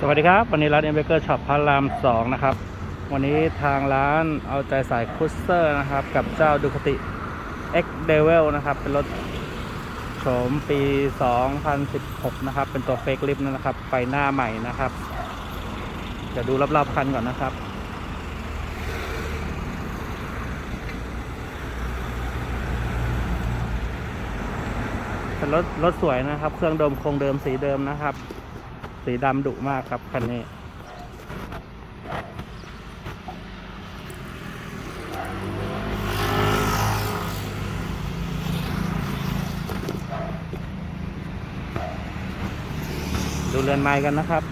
สวัสดีครับ วันนี้ร้านเอ็มเบเกอร์ช็อปพระรามสองนะครับ วันนี้ทางร้านเอาใจใส่คุสเซอร์นะครับ กับเจ้าดูคติ X Devil นะครับ เป็นรถโฉมปี 2016 นะครับ เป็นตัวเฟกลิฟนะครับ ไฟหน้าใหม่นะครับ เดี๋ยวดูรอบๆคันก่อนนะครับเป็นรถรถสวยนะครับ เครื่องเดิมคงเดิมสีเดิมนะครับ สีดำดุมากครับคันนี้ ดูเรือนไม้กันนะครับ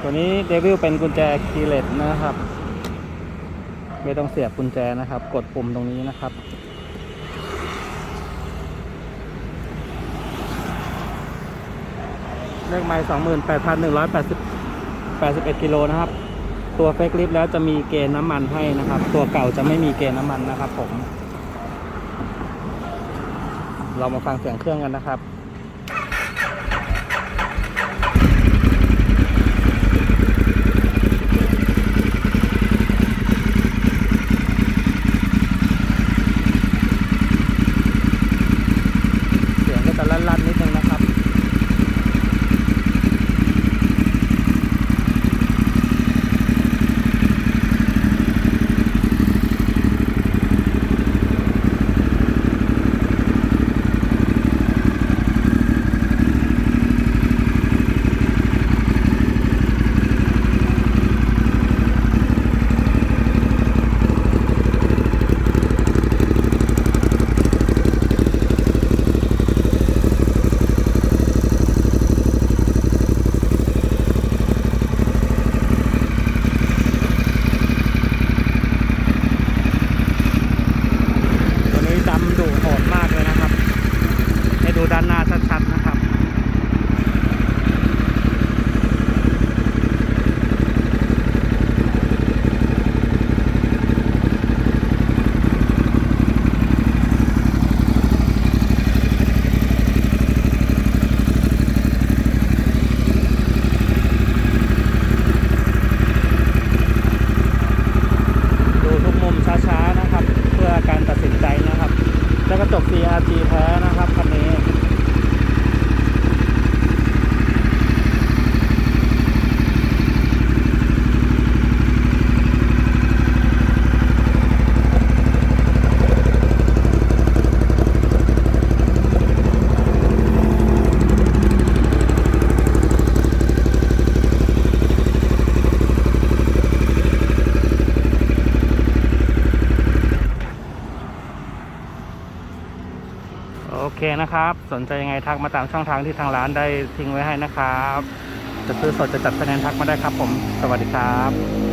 ตัวนี้เดวิลเป็นกุญแจคีเลสนะครับ ไม่ต้องเสียบกุญแจนะครับ กดปุ่มตรงนี้นะครับ เลขไม้สองหมื่นแปดพันหนึ่งร้อยแปดสิบแปดสิบเอ็ดกิโลนะครับ ตัวเฟกลิฟแล้วจะมีเกณฑ์น้ำมันให้นะครับ ตัวเก่าจะไม่มีเกณฑ์น้ำมันนะครับ ผม เรามาฟังเสียงเครื่องกันนะครับเสียงก็จะลั่นๆนิดนึงนะครับ ตัวนี้ดำดุโหดมากเลยนะครับ ให้ ดูด้านหน้าชัดๆนะครับดูทุกมุมช้าๆนะครับ เพื่อการตัดสินใจนะครับ แล้วกระจก CRT แท้นะครับคันนี้ โอเคนะครับ สนใจยังไงทักมาตามช่องทางที่ทางร้านได้ทิ้งไว้ให้นะครับ จะซื้อสดจะจัดคะแนนทักมาได้ครับผม สวัสดีครับ